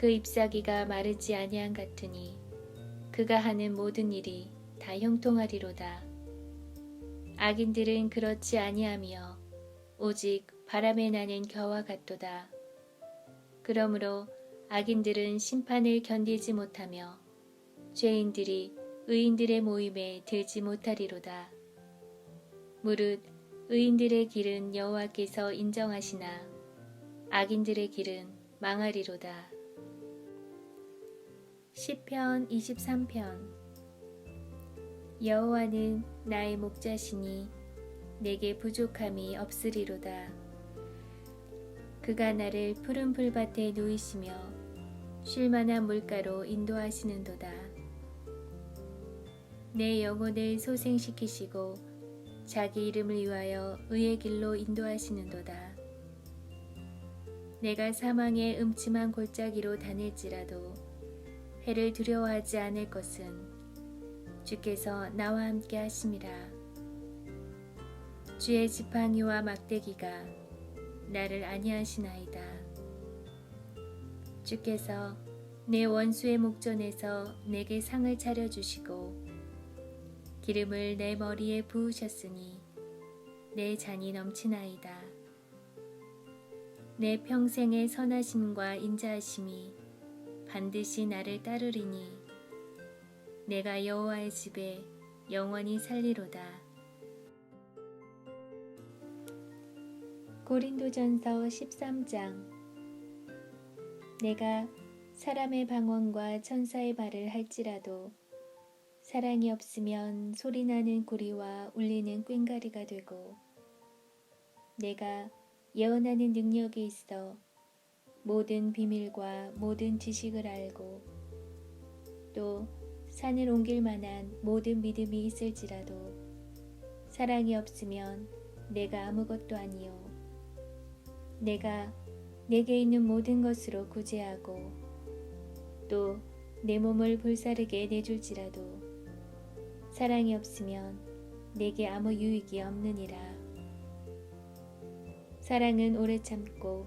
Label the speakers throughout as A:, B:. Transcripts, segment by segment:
A: 그 잎사귀가 마르지 아니한 같으니 그가 하는 모든 일이 다 형통하리로다. 악인들은 그렇지 아니하며 오직 바람에 나는 겨와 같도다. 그러므로 악인들은 심판을 견디지 못하며 죄인들이 의인들의 모임에 들지 못하리로다. 무릇 의인들의 길은 여호와께서 인정하시나 악인들의 길은 망하리로다. 시편 23편 여호와는 나의 목자시니 내게 부족함이 없으리로다. 그가 나를 푸른 풀밭에 누이시며 쉴만한 물가로 인도하시는도다. 내 영혼을 소생시키시고 자기 이름을 위하여 의의 길로 인도하시는도다. 내가 사망의 음침한 골짜기로 다닐지라도 해를 두려워하지 않을 것은 주께서 나와 함께 하심이라. 주의 지팡이와 막대기가 나를 안위하시나이다. 주께서 내 원수의 목전에서 내게 상을 차려주시고 기름을 내 머리에 부으셨으니 내 잔이 넘치나이다. 내 평생의 선하심과 인자하심이 반드시 나를 따르리니 내가 여호와의 집에 영원히 살리로다. 고린도전서 13장 내가 사람의 방언과 천사의 말을 할지라도 사랑이 없으면 소리나는 구리와 울리는 꽹가리가 되고 내가 예언하는 능력이 있어 모든 비밀과 모든 지식을 알고 또 산을 옮길 만한 모든 믿음이 있을지라도 사랑이 없으면 내가 아무것도 아니요. 내가 내게 있는 모든 것으로 구제하고 또 내 몸을 불사르게 내줄지라도 사랑이 없으면 내게 아무 유익이 없느니라. 사랑은 오래 참고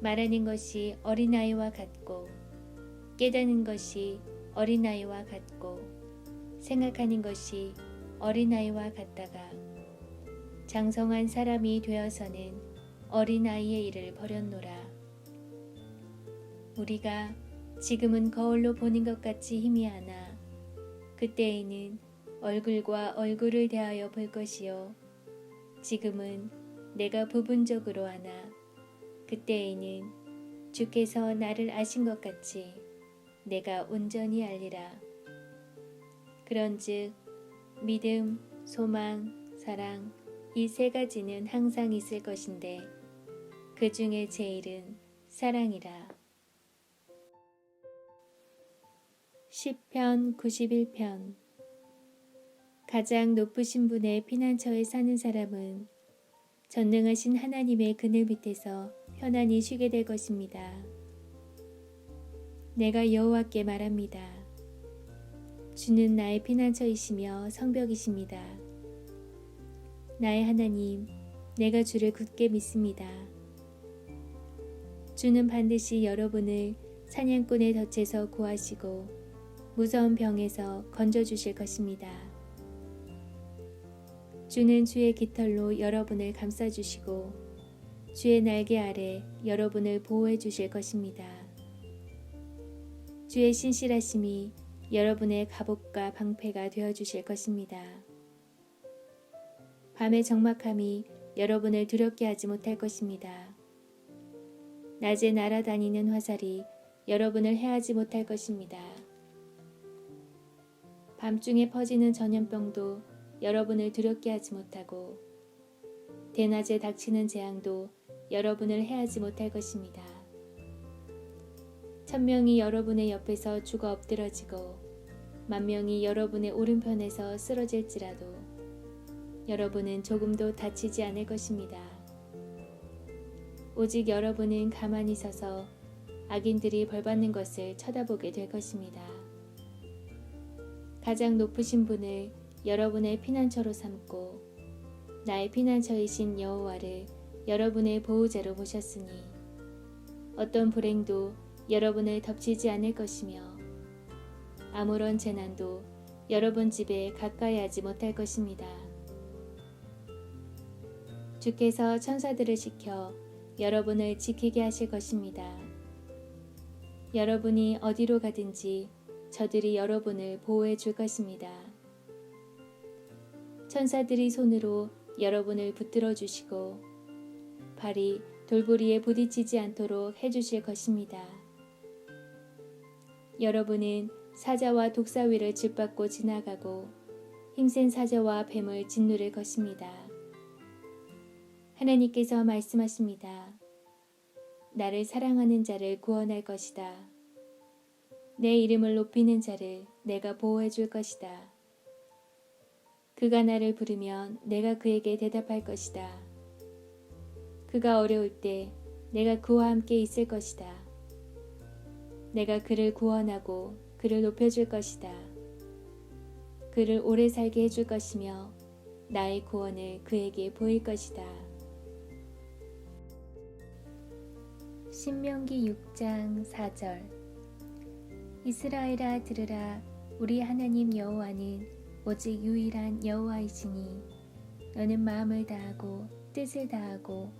A: 말하는 것이 어린아이와 같고 깨닫는 것이 어린아이와 같고 생각하는 것이 어린아이와 같다가 장성한 사람이 되어서는 어린아이의 일을 버렸노라. 우리가 지금은 거울로 보는 것 같이 희미하나 그때에는 얼굴과 얼굴을 대하여 볼 것이요 지금은 내가 부분적으로 하나 그때에는 주께서 나를 아신 것 같이 내가 온전히 알리라 그런즉 믿음, 소망, 사랑 이 세 가지는 항상 있을 것인데 그 중에 제일은 사랑이라. 시편 91편 가장 높으신 분의 피난처에 사는 사람은 전능하신 하나님의 그늘 밑에서 편안히 쉬게 될 것입니다. 내가 여호와께 말합니다. 주는 나의 피난처이시며 성벽이십니다. 나의 하나님, 내가 주를 굳게 믿습니다. 주는 반드시 여러분을 사냥꾼의 덫에서 구하시고 무서운 병에서 건져주실 것입니다. 주는 주의 깃털로 여러분을 감싸주시고 주의 날개 아래 여러분을 보호해 주실 것입니다. 주의 신실하심이 여러분의 갑옷과 방패가 되어 주실 것입니다. 밤의 적막함이 여러분을 두렵게 하지 못할 것입니다. 낮에 날아다니는 화살이 여러분을 해하지 못할 것입니다. 밤중에 퍼지는 전염병도 여러분을 두렵게 하지 못하고 대낮에 닥치는 재앙도 여러분을 해하지 못할 것입니다. 천명이 여러분의 옆에서 죽어 엎드러지고 만명이 여러분의 오른편에서 쓰러질지라도 여러분은 조금도 다치지 않을 것입니다. 오직 여러분은 가만히 서서 악인들이 벌받는 것을 쳐다보게 될 것입니다. 가장 높으신 분을 여러분의 피난처로 삼고 나의 피난처이신 여호와를 여러분의 보호자로 보셨으니 어떤 불행도 여러분을 덮치지 않을 것이며 아무런 재난도 여러분 집에 가까이 하지 못할 것입니다. 주께서 천사들을 시켜 여러분을 지키게 하실 것입니다. 여러분이 어디로 가든지 저들이 여러분을 보호해 줄 것입니다. 천사들이 손으로 여러분을 붙들어 주시고 발이 돌부리에 부딪히지 않도록 해주실 것입니다. 여러분은 사자와 독사위를 짓밟고 지나가고 힘센 사자와 뱀을 짓누를 것입니다. 하나님께서 말씀하십니다. 나를 사랑하는 자를 구원할 것이다. 내 이름을 높이는 자를 내가 보호해 줄 것이다. 그가 나를 부르면 내가 그에게 대답할 것이다. 그가 어려울 때 내가 그와 함께 있을 것이다. 내가 그를 구원하고 그를 높여줄 것이다. 그를 오래 살게 해줄 것이며 나의 구원을 그에게 보일 것이다. 신명기 6장 4절 이스라엘아 들으라 우리 하나님 여호와는 오직 유일한 여호와이시니 너는 마음을 다하고 뜻을 다하고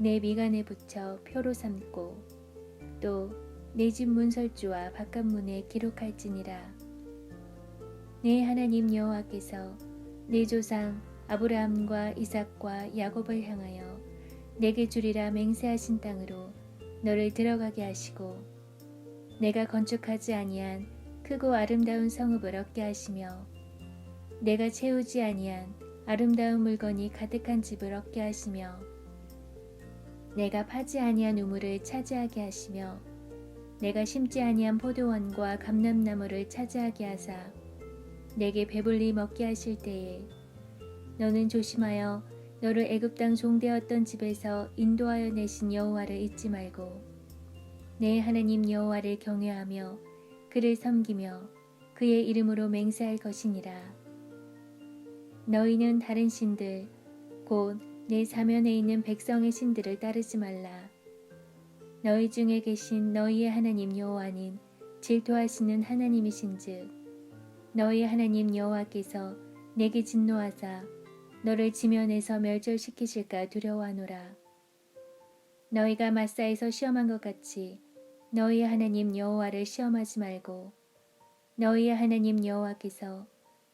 A: 내 미간에 붙여 표로 삼고 또 내 집 문설주와 바깥문에 기록할지니라. 내 하나님 여호와께서 내 조상 아브라함과 이삭과 야곱을 향하여 내게 주리라 맹세하신 땅으로 너를 들어가게 하시고 내가 건축하지 아니한 크고 아름다운 성읍을 얻게 하시며 내가 채우지 아니한 아름다운 물건이 가득한 집을 얻게 하시며 내가 파지 아니한 우물을 차지하게 하시며 내가 심지 아니한 포도원과 감람나무를 차지하게 하사 내게 배불리 먹게 하실 때에 너는 조심하여 너를 애굽 땅 종되었던 집에서 인도하여 내신 여호와를 잊지 말고 내 하나님 여호와를 경외하며 그를 섬기며 그의 이름으로 맹세할 것이니라. 너희는 다른 신들 곧 내 사면에 있는 백성의 신들을 따르지 말라. 너희 중에 계신 너희의 하나님 여호와는 질투하시는 하나님이신즉 너희 하나님 여호와께서 내게 진노하사 너를 지면에서 멸절시키실까 두려워하노라. 너희가 마사에서 시험한 것 같이 너희 하나님 여호와를 시험하지 말고 너희의 하나님 여호와께서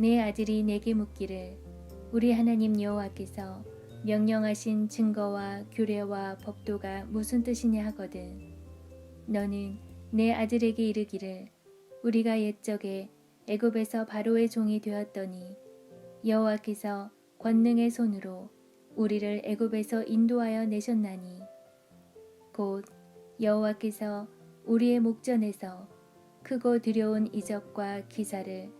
A: 내 아들이 내게 묻기를 우리 하나님 여호와께서 명령하신 증거와 규례와 법도가 무슨 뜻이냐 하거든. 너는 내 아들에게 이르기를 우리가 옛적에 애굽에서 바로의 종이 되었더니 여호와께서 권능의 손으로 우리를 애굽에서 인도하여 내셨나니 곧 여호와께서 우리의 목전에서 크고 두려운 이적과 기사를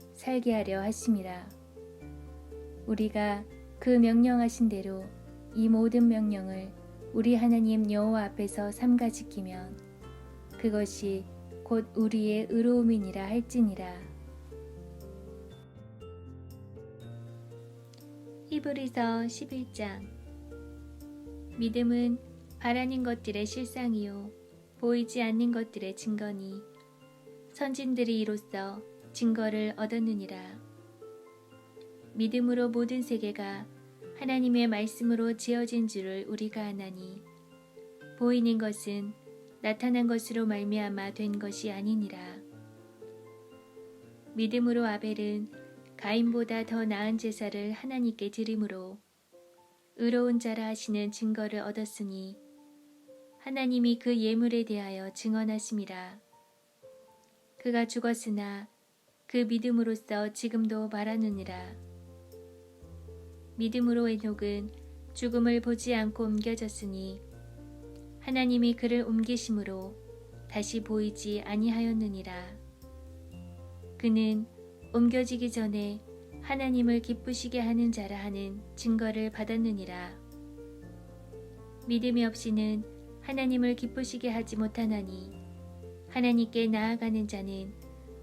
A: 살게 하려 하심이라 우리가 그 명령하신 대로 이 모든 명령을 우리 하나님 여호와 앞에서 삼가 지키면 그것이 곧 우리의 의로움이니라 할지니라. 히브리서 11장 믿음은 바라는 것들의 실상이요 보이지 않는 것들의 증거니 선진들이 이로써 증거를 얻었느니라. 믿음으로 모든 세계가 하나님의 말씀으로 지어진 줄을 우리가 아나니 보이는 것은 나타난 것으로 말미암아 된 것이 아니니라. 믿음으로 아벨은 가인보다 더 나은 제사를 하나님께 드림으로 의로운 자라 하시는 증거를 얻었으니 하나님이 그 예물에 대하여 증언하심이라. 그가 죽었으나 그 믿음으로써 지금도 말하느니라. 믿음으로 에녹은 죽음을 보지 않고 옮겨졌으니 하나님이 그를 옮기심으로 다시 보이지 아니하였느니라. 그는 옮겨지기 전에 하나님을 기쁘시게 하는 자라 하는 증거를 받았느니라. 믿음이 없이는 하나님을 기쁘시게 하지 못하나니 하나님께 나아가는 자는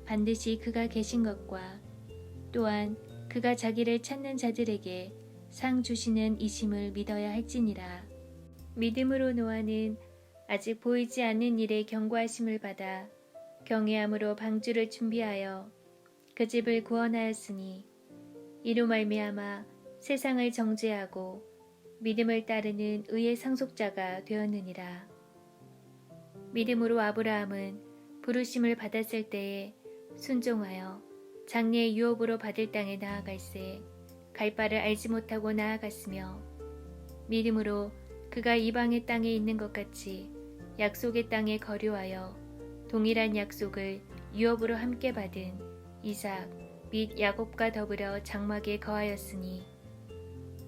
A: 반드시 그가 계신 것과 또한 그가 자기를 찾는 자들에게 상 주시는 이심을 믿어야 할지니라. 믿음으로 노아는 아직 보이지 않는 일에 경고하심을 받아 경외함으로 방주를 준비하여 그 집을 구원하였으니 이로 말미암아 세상을 정죄하고 믿음을 따르는 의의 상속자가 되었느니라. 믿음으로 아브라함은 부르심을 받았을 때에 순종하여 장래의 유업으로 받을 땅에 나아갈새 갈 바를 알지 못하고 나아갔으며 믿음으로 그가 이방의 땅에 있는 것 같이 약속의 땅에 거류하여 동일한 약속을 유업으로 함께 받은 이삭 및 야곱과 더불어 장막에 거하였으니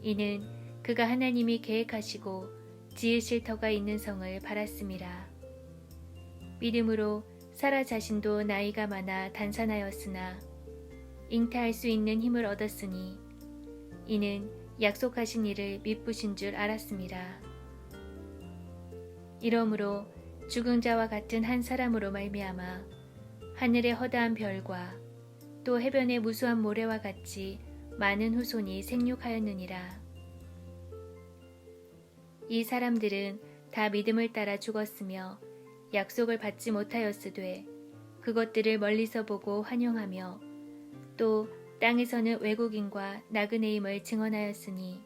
A: 이는 그가 하나님이 계획하시고 지으실 터가 있는 성을 바랐음이라. 믿음으로 사라 자신도 나이가 많아 단산하였으나 잉태할 수 있는 힘을 얻었으니 이는 약속하신 이를 믿부신 줄 알았습니다. 이러므로 죽은 자와 같은 한 사람으로 말미암아 하늘의 허다한 별과 또 해변의 무수한 모래와 같이 많은 후손이 생육하였느니라. 이 사람들은 다 믿음을 따라 죽었으며 약속을 받지 못하였으되 그것들을 멀리서 보고 환영하며 또 땅에서는 외국인과 나그네임을 증언하였으니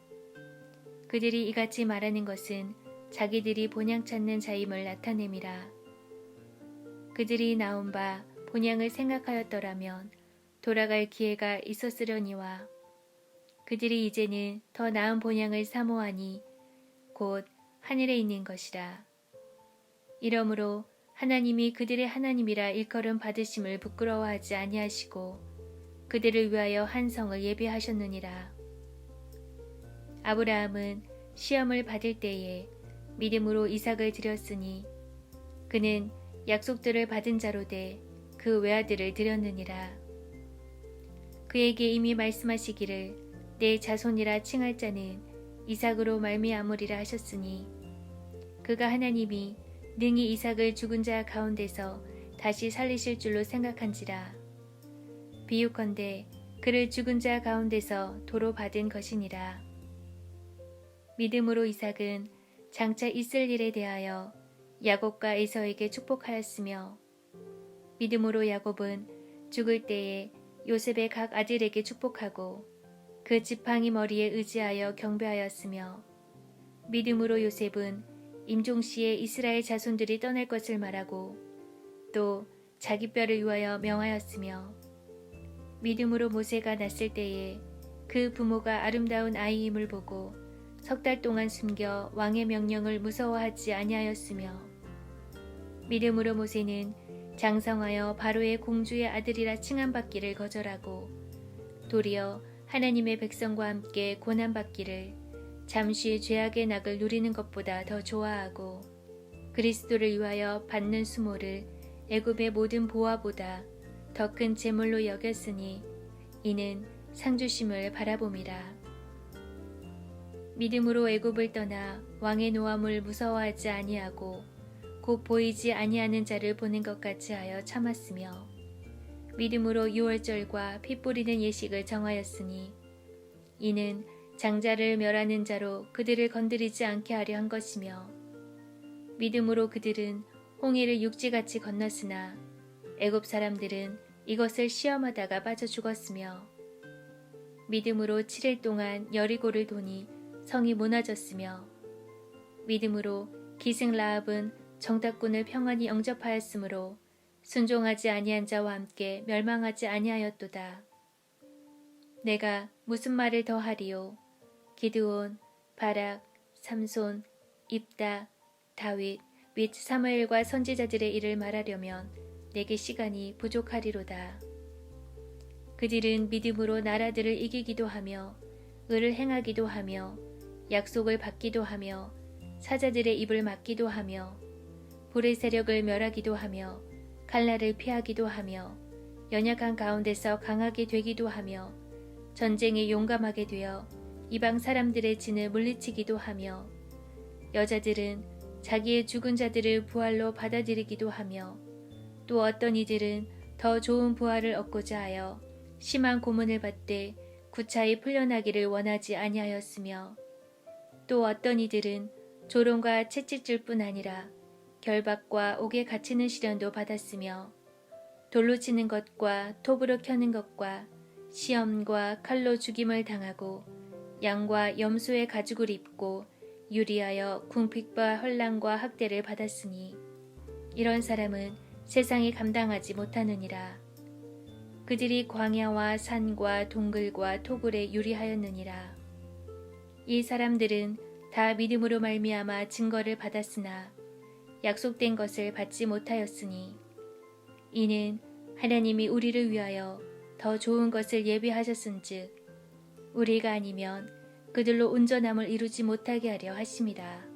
A: 그들이 이같이 말하는 것은 자기들이 본향 찾는 자임을 나타냄이라. 그들이 나온 바 본향을 생각하였더라면 돌아갈 기회가 있었으려니와 그들이 이제는 더 나은 본향을 사모하니 곧 하늘에 있는 것이라. 이러므로 하나님이 그들의 하나님이라 일컬음 받으심을 부끄러워하지 아니하시고 그들을 위하여 한 성을 예비하셨느니라. 아브라함은 시험을 받을 때에 믿음으로 이삭을 드렸으니 그는 약속들을 받은 자로 돼그 외아들을 드렸느니라. 그에게 이미 말씀하시기를 내 자손이라 칭할 자는 이삭으로 말미암으리라 하셨으니 그가 하나님이 능히 이삭을 죽은 자 가운데서 다시 살리실 줄로 생각한지라. 비유컨대 그를 죽은 자 가운데서 도로 받은 것이니라. 믿음으로 이삭은 장차 있을 일에 대하여 야곱과 에서에게 축복하였으며 믿음으로 야곱은 죽을 때에 요셉의 각 아들에게 축복하고 그 지팡이 머리에 의지하여 경배하였으며 믿음으로 요셉은 임종시에 이스라엘 자손들이 떠날 것을 말하고 또 자기 뼈를 위하여 명하였으며 믿음으로 모세가 났을 때에 그 부모가 아름다운 아이임을 보고 석 달 동안 숨겨 왕의 명령을 무서워하지 아니하였으며 믿음으로 모세는 장성하여 바로의 공주의 아들이라 칭함받기를 거절하고 도리어 하나님의 백성과 함께 고난받기를 잠시 죄악의 낙을 누리는 것보다 더 좋아하고 그리스도를 위하여 받는 수모를 애굽의 모든 보화보다 더 큰 재물로 여겼으니 이는 상주심을 바라봄이라. 믿음으로 애굽을 떠나 왕의 노함을 무서워하지 아니하고 곧 보이지 아니하는 자를 보는 것 같이 하여 참았으며 믿음으로 유월절과 피 뿌리는 예식을 정하였으니 이는 장자를 멸하는 자로 그들을 건드리지 않게 하려 한 것이며 믿음으로 그들은 홍해를 육지같이 건넜으나 애굽 사람들은 이것을 시험하다가 빠져 죽었으며 믿음으로 7일 동안 여리고를 도니 성이 무너졌으며 믿음으로 기승 라합은 정탐꾼을 평안히 영접하였으므로 순종하지 아니한 자와 함께 멸망하지 아니하였도다. 내가 무슨 말을 더하리요? 기드온, 바락, 삼손, 입다, 다윗 및 사무엘과 선지자들의 일을 말하려면 내게 시간이 부족하리로다. 그들은 믿음으로 나라들을 이기기도 하며 의를 행하기도 하며 약속을 받기도 하며 사자들의 입을 막기도 하며 불의 세력을 멸하기도 하며 칼날을 피하기도 하며 연약한 가운데서 강하게 되기도 하며 전쟁에 용감하게 되어 이방 사람들의 진을 물리치기도 하며 여자들은 자기의 죽은 자들을 부활로 받아들이기도 하며 또 어떤 이들은 더 좋은 부활을 얻고자 하여 심한 고문을 받되 구차히 풀려나기를 원하지 아니하였으며 또 어떤 이들은 조롱과 채찍질 뿐 아니라 결박과 옥에 갇히는 시련도 받았으며 돌로 치는 것과 톱으로 켜는 것과 시험과 칼로 죽임을 당하고 양과 염소의 가죽을 입고 유리하여 궁핍과 혼란과 학대를 받았으니 이런 사람은 세상이 감당하지 못하느니라. 그들이 광야와 산과 동굴과 토굴에 유리하였느니라. 이 사람들은 다 믿음으로 말미암아 증거를 받았으나 약속된 것을 받지 못하였으니 이는 하나님이 우리를 위하여 더 좋은 것을 예비하셨은즉 우리가 아니면 그들로 온전함을 이루지 못하게 하려 하심이라.